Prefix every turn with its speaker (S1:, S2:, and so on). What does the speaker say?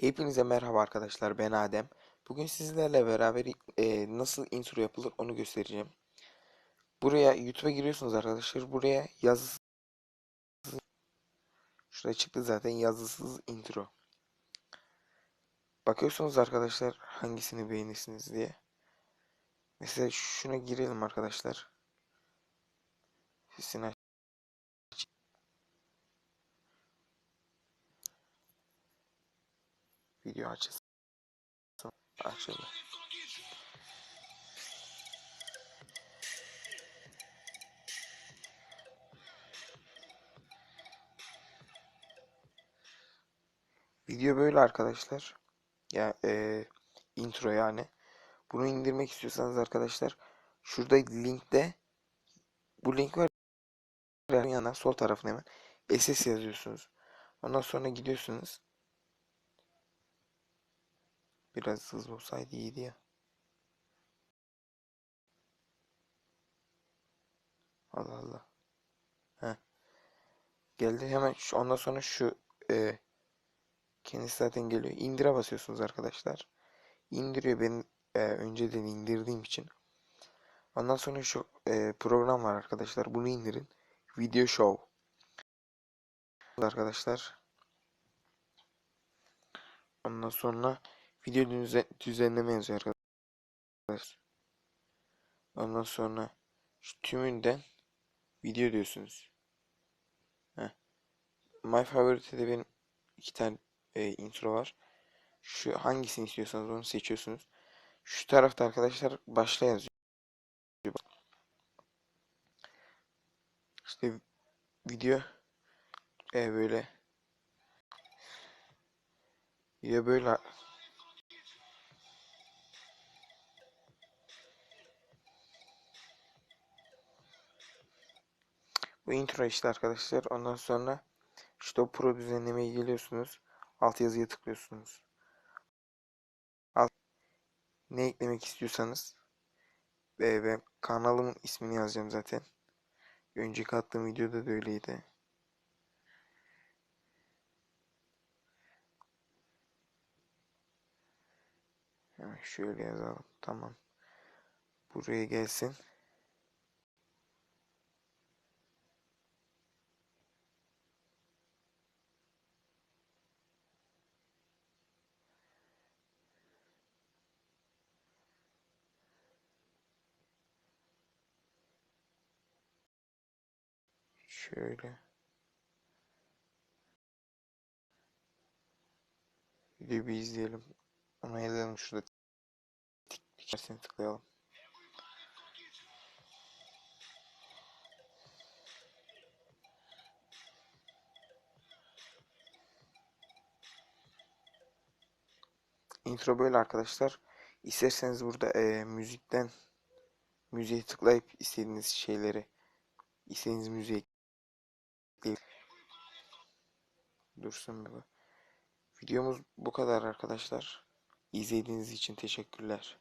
S1: Hepinize merhaba arkadaşlar ben Adem. Bugün sizlerle beraber e, nasıl intro yapılır onu göstereceğim. Buraya YouTube'a giriyorsunuz arkadaşlar. Buraya yazısız Şurada çıktı zaten yazısız intro. Bakıyorsunuz arkadaşlar hangisini beğenirsiniz diye. Mesela şuna girelim arkadaşlar. Sesini Video açılsın. Açıldı. Video böyle arkadaşlar. Ya e, intro yani. Bunu indirmek istiyorsanız arkadaşlar şurada linkte bu link var yana sol tarafına hemen SS yazıyorsunuz. Ondan sonra gidiyorsunuz. Biraz hızlı olsaydı iyiydi ya. Allah Allah. Heh. Geldi hemen şu ondan sonra şu e, kendisi zaten geliyor. İndire basıyorsunuz arkadaşlar. İndiriyor ben e, önceden indirdiğim için. Ondan sonra şu e, program var arkadaşlar. Bunu indirin. Video Show. Arkadaşlar. Ondan sonra video düzen düzenleme yazıyor arkadaşlar. Ondan sonra şu tümünden video diyorsunuz. Heh. My Favorite'de benim iki tane e, intro var. Şu hangisini istiyorsanız onu seçiyorsunuz. Şu tarafta arkadaşlar başla yazıyor. İşte video e, böyle video böyle Bu intro işte arkadaşlar. Ondan sonra işte o pro düzenlemeye geliyorsunuz. Alt yazıya tıklıyorsunuz. Alt ne eklemek istiyorsanız ve, ve kanalımın ismini yazacağım zaten. Önceki attığım videoda da öyleydi. Şöyle yazalım. Tamam. Buraya gelsin. Şöyle. Videoyu bir izleyelim. Ona yazalım şurada. Tik tik tıklayalım. Intro böyle arkadaşlar. İsterseniz burada e, müzikten müziğe tıklayıp istediğiniz şeyleri istediğiniz müziği dursun bir. Videomuz bu kadar arkadaşlar. İzlediğiniz için teşekkürler.